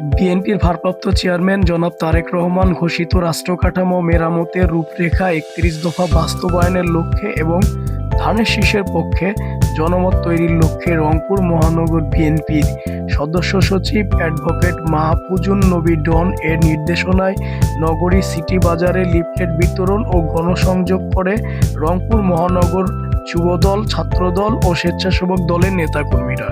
বিএনপির ভারপ্রাপ্ত চেয়ারম্যান জনাব তারেক রহমান ঘোষিত রাষ্ট্রকাঠামো মেরামতের রূপরেখা একত্রিশ দফা বাস্তবায়নের লক্ষ্যে এবং ধানের শীষের পক্ষে জনমত তৈরির লক্ষ্যে রংপুর মহানগর বিএনপির সদস্য সচিব অ্যাডভোকেট মাহফুজুন নবী ডন এর নির্দেশনায় নগরী সিটি বাজারে লিফলেট বিতরণ ও গণসংযোগ করে রংপুর মহানগর যুবদল, ছাত্রদল ও স্বেচ্ছাসেবক দলের নেতাকর্মীরা।